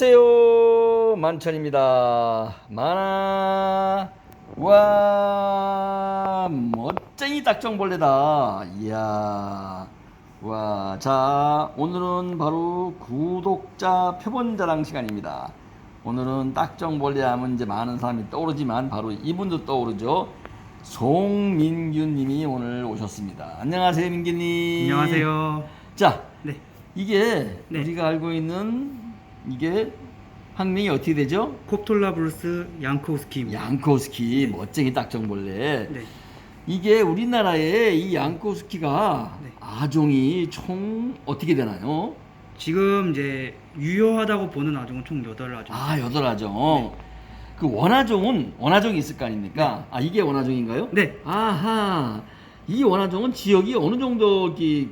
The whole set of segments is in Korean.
안녕하세요. 만천입니다. 만화 와 멋쟁이 딱정벌레다. 이야. 와 자 오늘은 바로 구독자 표본 자랑 시간입니다. 오늘은 딱정벌레 하면 이제 많은 사람이 떠오르지만 바로 이분도 떠오르죠. 송민규님이 오늘 오셨습니다. 안녕하세요 민규님. 안녕하세요. 자 네. 이게 네. 우리가 알고 있는 이게 학명이 어떻게 되죠? 콥톨라브루스 양코스키입니다. 양코스키 멋쟁이 딱정벌레. 네. 이게 우리나라에 이 양코스키가 네. 아종이 총 어떻게 되나요? 지금 이제 유효하다고 보는 아종은 총 8아종. 아 여덟 아종. 그 원아종은 원아종이 있을 거 아닙니까? 아 이게 원아종인가요? 네. 아하 이 원아종은 지역이 어느 정도 이렇게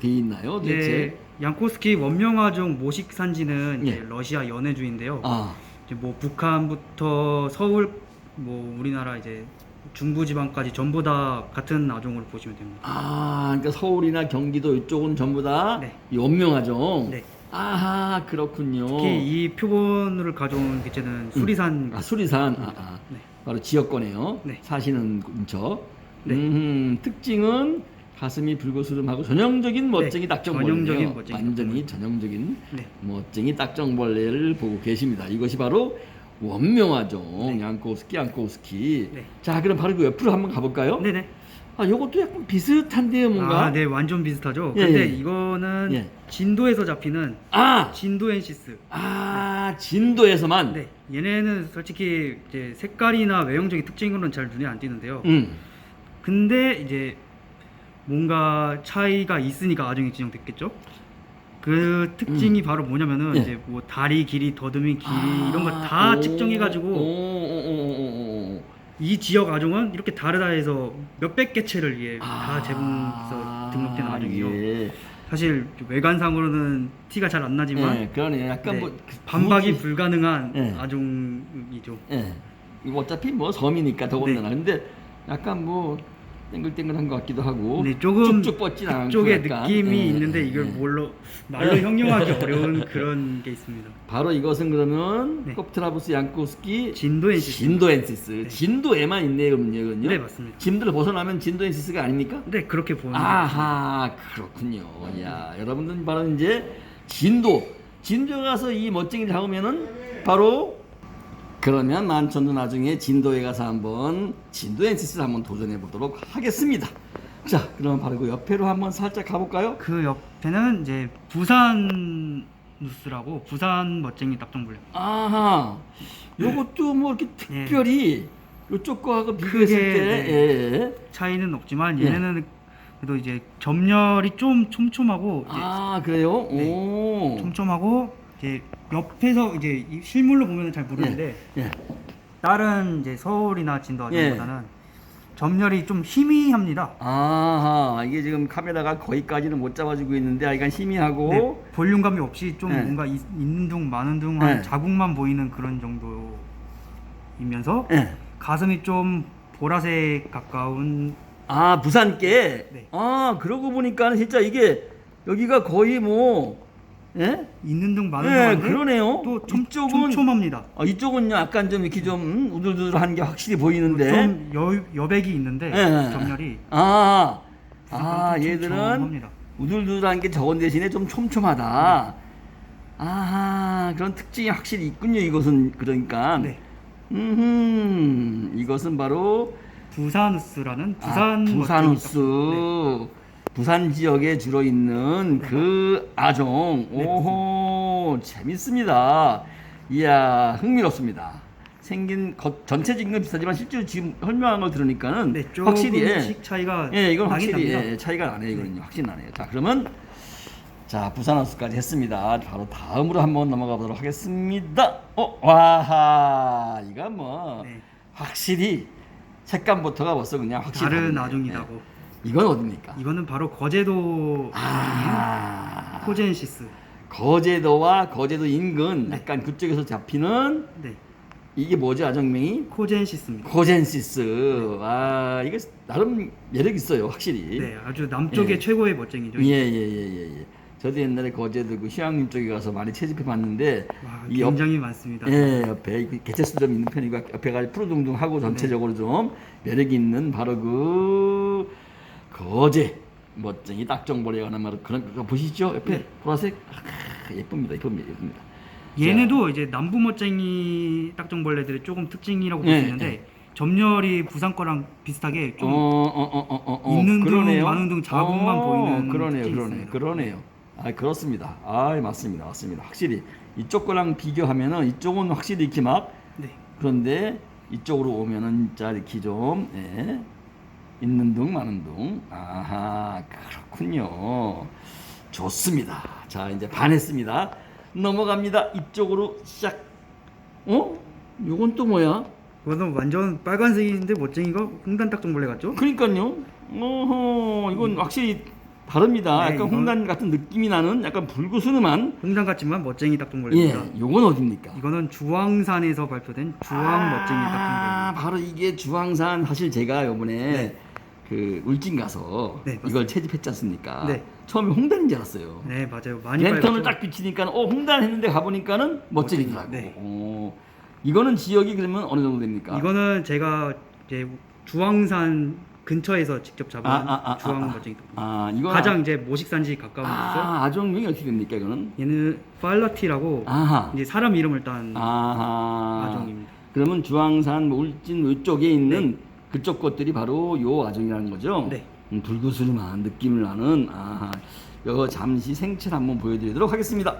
돼 있나요? 도대체? 이제 양코스키 원명아종 모식 산지는 예. 이제 러시아 연해주인데요. 아 이제 뭐 북한부터 서울 뭐 우리나라 이제 중부 지방까지 전부 다 같은 아종으로 보시면 됩니다. 아, 그러니까 서울이나 경기도 이쪽은 전부 다 네. 이 원명하죠. 네. 아하, 그렇군요. 특히 이 표본을 가져온 개체는 수리산 아, 수리산. 아, 아. 네. 바로 지역권이에요. 네. 사시는 근처. 네. 음, 특징은 가슴이 붉고스름하고 전형적인 멋쟁이 네. 전형적인 멋쟁이 완전히 딱정벌레. 전형적인 네. 멋쟁이 딱정벌레를 보고 계십니다. 이것이 바로 원명하종 네. 양코스키 양코스키. 네. 자, 그럼 바로 그 옆으로 한번 가볼까요? 네네. 아, 요것도 약간 비슷한데요, 뭔가. 아, 네, 완전 비슷하죠. 예, 근데 예. 이거는 예. 진도에서 잡히는 아, 진도엔시스. 아 진도에서만. 네, 얘네는 솔직히 이제 색깔이나 외형적인 특징으로는 잘 눈에 안 띄는데요. 음. 근데 이제 뭔가 차이가 있으니까 아종이 지정됐겠죠. 그 특징이 바로 뭐냐면은 음. 예. 이제 뭐 다리 길이, 더듬이 길이 아, 이런 거 다 오, 측정해가지고 오, 오, 오, 오, 오. 이 지역 아종은 이렇게 다르다 해서 몇백 개체를 다 아, 재봉해서 등록된 아종이요. 예. 사실 외관상으로는 티가 잘 안 나지만 예, 그러네. 약간 네, 뭐 반박이 굳이- 불가능한 예. 아종이죠. 예. 이거 어차피 뭐 섬이니까 더군다나. 네. 근데 약간 뭐 땡글땡글한 것 같기도 하고. 네, 조금 쭉쭉 뻗진 않고. 약간. 느낌이 예, 있는데 예, 이걸 예. 뭘로 말로 예. 형용하기 어려운 그런 게 있습니다. 바로 이것은 그러면 네. 콥트라부스 양코스키 진도엔시스. 진도엔시스. 네. 진도에만 있네요, 그럼요. 네 맞습니다. 진도를 벗어나면 진도엔시스가 아닙니까? 네 그렇게 보는. 아하 그렇군요. 야 여러분들은 바로 이제 진도 진도 가서 이 멋쟁이를 잡으면은 바로 그러면 만천도 나중에 진도에 가서 한번 진도 엔시스 한번 도전해 보도록 하겠습니다. 자 그러면 바로 그 옆에로 한번 살짝 가볼까요? 그 옆에는 이제 부산 누스라고 부산 멋쟁이 딱정벌레. 아하 요것도 뭐 이렇게 특별히 요쪽 거하고 비교했을 크게, 때 네. 예. 차이는 없지만 예. 얘네는 그래도 이제 점열이 좀 촘촘하고 이제 아 그래요? 네. 오. 촘촘하고 이제 옆에서 이제 이 실물로 보면 잘 모르는데 예. 다른 이제 서울이나 진도 예. 아종보다는 점열이 좀 희미합니다. 아하 이게 지금 카메라가 거기까지는 못 잡아주고 있는데 아, 약간 희미하고 네, 볼륨감이 없이 좀 네. 뭔가 있, 있는 둥 많은 둥한 네. 자국만 보이는 그런 정도이면서 예. 가슴이 좀 보라색 가까운 아 부산께 네. 아 그러고 보니까 진짜 이게 여기가 거의 뭐 예? 있는 둥 많은 예, 그러네요. 또 촘, 이쪽은 촘촘합니다. 아, 이쪽은요 약간 좀 이렇게 좀 음, 우들우들한 게 확실히 보이는데 좀 여, 여백이 있는데 예. 점열이 아, 아 얘들은 촘촘합니다. 우들우들한 게 적은 대신에 좀 촘촘하다. 아하 그런 특징이 확실히 있군요. 이것은 그러니까. 네. 음, 이것은 바로 부산우스라는 아, 부산 멋쟁이 부산우스. 네. 부산 지역에 주로 있는 그 아종. 네, 오호 재밌습니다. 이야 흥미롭습니다. 생긴 것 전체적인 건 비슷하지만 실제로 지금 설명한 걸 들으니까는 네, 확실히 예, 차이가 예, 이건 확실히. 예, 차이가 나네요. 이거는요. 확실히 나네요. 자, 그러면 자, 부산하우스까지 했습니다. 바로 다음으로 한번 넘어가 보도록 하겠습니다. 어, 와하. 이거 뭐 네. 확실히 색감부터가 벌써 그냥 확실히 다른. 아종이라고. 예. 이건 어딥니까? 이거는 바로 거제도 아. 코젠시스. 거제도와 거제도 인근 네. 약간 그쪽에서 잡히는 네, 이게 뭐죠? 아종명이 코젠시스입니다. 코젠시스. 아, 이게 나름 매력 있어요, 확실히. 네, 아주 남쪽의 예. 최고의 멋쟁이죠. 예, 예, 예, 예, 예. 저도 옛날에 거제도 그 휴양림 쪽에 가서 많이 채집해 봤는데 와, 이 옆- 굉장히 많습니다. 예, 옆에 그 개체수 좀 있는 편이고 옆에가 푸르둥둥하고 전체적으로 좀 매력이 있는 바로 그 거제 멋쟁이 딱정벌에 관한 말 그런 거 보시죠? 옆에 네. 보라색? 아, 예쁩니다 예쁩니다 예쁩니다. 얘네도 이제 남부 멋쟁이 딱정벌레들의 조금 특징이라고 볼 네, 수 있는데 점열이 부산 거랑 비슷하게 좀 어 어 어어어 있는 등, 많은 등 자국만 보이는 그러네요 특징이 그러네요 있습니다. 그러네요 아 그렇습니다. 아 맞습니다 맞습니다. 확실히 이쪽 거랑 비교하면은 이쪽은 확실히 이렇게 막 네. 그런데 이쪽으로 오면은 진짜 이렇게 좀 예, 있는 둥 마는 둥. 아하 그렇군요. 좋습니다. 자 이제 반했습니다. 넘어갑니다. 이쪽으로 시작. 어? 요건 또 뭐야? 그거는 완전 빨간색인데 멋쟁이가 홍단 딱정벌레 같죠? 그러니까요. 어허 이건 확실히 다릅니다. 네, 약간 이건- 홍단 같은 느낌이 나는 약간 불구스름한 홍단 같지만 멋쟁이 예 딱정벌레입니다. 요건 어딥니까? 이거는 주황산에서 발표된 주황 멋쟁이 아, 딱정벌레. 바로 이게 주황산 사실 제가 요번에 네. 그 울진 가서 네, 이걸 채집했지 않습니까? 네. 처음에 홍단인 줄 알았어요. 네 맞아요. 많이 랜턴을? 딱 비치니까 어 홍단 했는데 가보니까는 멋쟁이더라고. 멋쟁이, 네. 어, 이거는 지역이 그러면 어느 정도 됩니까? 이거는 제가 이제 주황산 근처에서 직접 잡은 아, 아, 아, 주황 아, 아. 멋쟁이 딱정벌레. 아 이거 가장 이제 모식산지 가까운 곳에서 아 아종명이 어떻게 됩니까 이거는? 얘는 팔라티라고 아하 이제 사람 이름을 딴 아하 아종입니다. 그러면 주황산 뭐 울진 이쪽에 있는 그쪽 것들이 바로 요 아종이라는 거죠? 네. 음, 불구스름한 느낌을 나는 아하 이거 잠시 생체를 한번 보여드리도록 하겠습니다.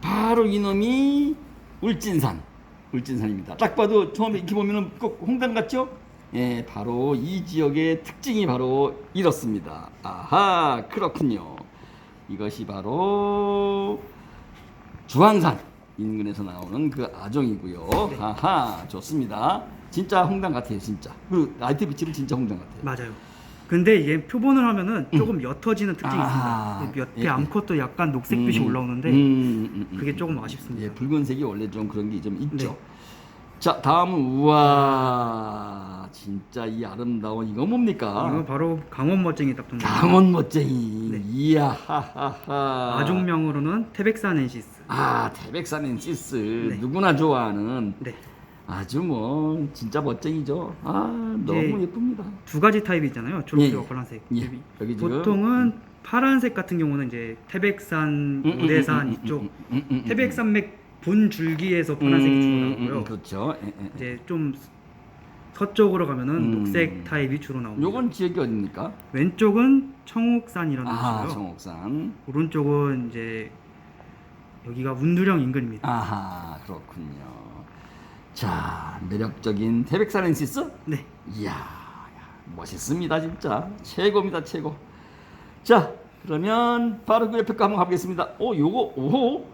바로 이놈이 울진산 울진산입니다. 딱 봐도 처음에 이렇게 보면은 꼭 홍단 같죠? 예, 바로 이 지역의 특징이 바로 이렇습니다. 아하 그렇군요. 이것이 바로 주황산 인근에서 나오는 그 아종이고요. 네. 아하 좋습니다. 진짜 홍단 같아요, 진짜. 그 라이트 비치는 진짜 홍단 같아요. 맞아요. 근데 얘 표본을 하면은 조금 옅어지는 특징이 음. 아, 있습니다. 옆에 예, 예. 암컷도 약간 녹색빛이 음, 올라오는데 음, 음, 음, 그게 음. 조금 아쉽습니다. 예, 붉은색이 원래 좀 그런 게 좀 있죠. 네. 자, 다음은 우와, 진짜 이 아름다운 이거 뭡니까? 이건 바로 강원 멋쟁이 딱정벌레. 강원 멋쟁이. 네. 이야, 하하하. 아종명으로는 테벡사넨시스. 아, 태백산 엔시스 네. 누구나 좋아하는 네. 아주 뭐 진짜 멋쟁이죠. 아, 너무 예. 예쁩니다. 두 가지 타입이 있잖아요. 초록색과 예. 파란색. 예. 여기 지금 보통은 파란색 같은 경우는 이제 태백산, 음, 음, 오대산 음, 음, 이쪽 음, 음, 음, 음. 태백산맥 본 줄기에서 파란색이 주로 음, 나오고요. 음, 그렇죠. 예, 예, 예. 이제 좀 서쪽으로 가면은 음. 녹색 타입이 주로 나옵니다. 요건 지역이 어딥니까? 왼쪽은 청옥산이라는 아, 곳이고요. 정옥산. 오른쪽은 이제 여기가 운두령 인근입니다. 아하, 그렇군요. 자, 매력적인 태백산엔시스? 네. 이야, 야, 멋있습니다, 진짜. 최고입니다, 최고. 자, 그러면 바로 그 옆에 거 한번 가보겠습니다. 오, 요거, 오,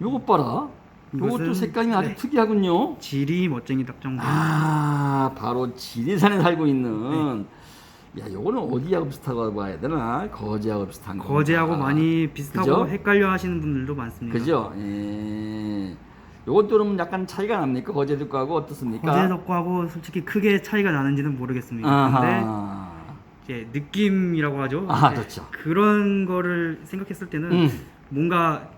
요거 봐라. 요것도 색감이 아주 네. 특이하군요. 지리 멋쟁이 닭정벌. 아, 바로 지리산에 살고 있는. 네. 야, 요거는 어디하고 비슷하고 봐야 되나? 거제하고 비슷한 거. 거제하고 많이 비슷하고 그죠? 헷갈려 하시는 분들도 많습니다. 그죠? 예. 그러면 약간 차이가 납니까? 거제도 거하고 어떻습니까? 거제 덕과하고 솔직히 크게 차이가 나는지는 모르겠습니다. 근데 아하. 이제 느낌이라고 하죠. 아, 그렇죠. 그런 거를 생각했을 때는 음. 뭔가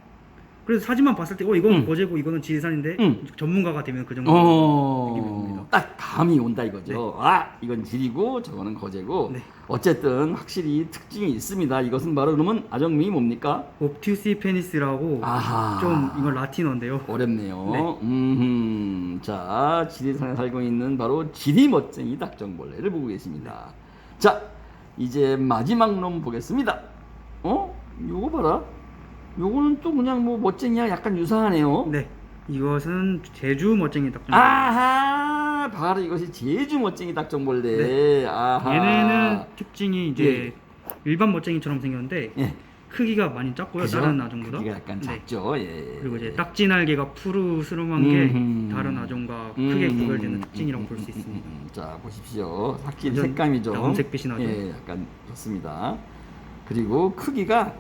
그래서 사진만 봤을 때 어 이건 음. 거제고 이거는 지리산인데 음. 전문가가 되면 그 정도 느낌이 어, 옵니다. 딱 감이 온다 이거죠. 아, 이건 지리고 저거는 거제고. 네. 어쨌든 확실히 특징이 있습니다. 이것은 바로 그러면 아정명이 뭡니까? 옵티우시 페니스라고 아하. 좀 이건 라틴어인데요. 어렵네요. 네. 음, 자, 지리산에 살고 있는 바로 지리 멋쟁이 닭정벌레를 보고 계십니다. 자, 이제 마지막 놈 보겠습니다. 어? 요거 봐라. 요거는 또 그냥 뭐 멋쟁이야 약간 유사하네요. 네. 이것은 제주 멋쟁이 닭정벌레. 아하, 바로 이것이 제주 멋쟁이 닭정벌레. 아하. 네. 얘네는 특징이 이제 일반 멋쟁이처럼 생겼는데 예. 크기가 많이 작고요. 그죠? 다른 아종보다. 크기가 약간 네. 작죠. 예. 그리고 이제 딱지 날개가 푸르스름한 게 음흠. 다른 아종과 크게 음, 구별되는 음, 특징이라고 음, 볼수 음, 있습니다. 음, 음. 자 보십시오. 확실히 완전 색감이 좀 나홍색빛이 나죠? 예, 약간 좋습니다. 그리고 크기가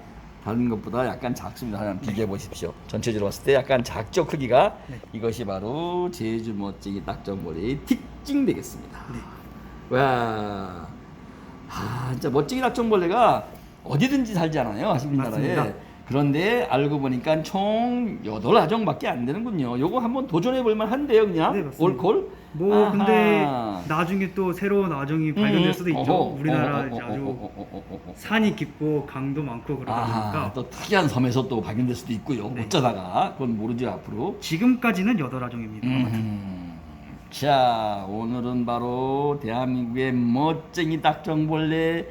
다른 것보다 약간 작습니다. 한번 비교해 보십시오. 전체적으로 봤을 때 약간 작죠 크기가. 네. 이것이 바로 제주 멋쟁이 딱정벌의 특징 되겠습니다. 네. 와, 아, 진짜 멋쟁이 낙정벌레가 어디든지 살잖아요, 우리나라에. 맞습니다. 그런데 알고 보니까 총 8아정밖에 안 되는군요. 요거 한번 도전해 볼 만한데요, 그냥? 네, 맞습니다. 올콜? 뭐 아하. 근데 나중에 또 새로운 아종이 발견될 수도 있죠. 어허, 우리나라 어허, 이제 어허, 아주 어허, 어허, 어허, 어허. 산이 깊고 강도 많고 그러다 아하, 보니까 또 특이한 섬에서 또 발견될 수도 있고요. 네. 어쩌다가 그건 모르죠 앞으로. 지금까지는 여덟 아종입니다. 음, 자 오늘은 바로 대한민국의 멋쟁이 딱정벌레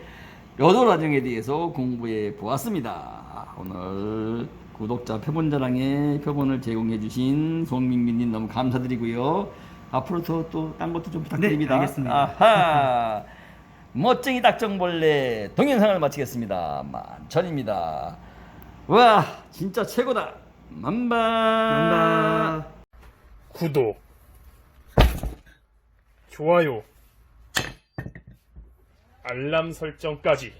여덟 아정에 대해서 공부해 보았습니다. 오늘 구독자 표본자랑에 표본을 제공해 주신 송민민님 너무 감사드리고요. 앞으로 또딴 것도 좀 부탁드립니다. 네, 알겠습니다. 아하. 멋쟁이 딱정벌레 동영상을 마치겠습니다. 만천입니다. 와 진짜 최고다. 만바. 만바. 구독, 좋아요, 알람 설정까지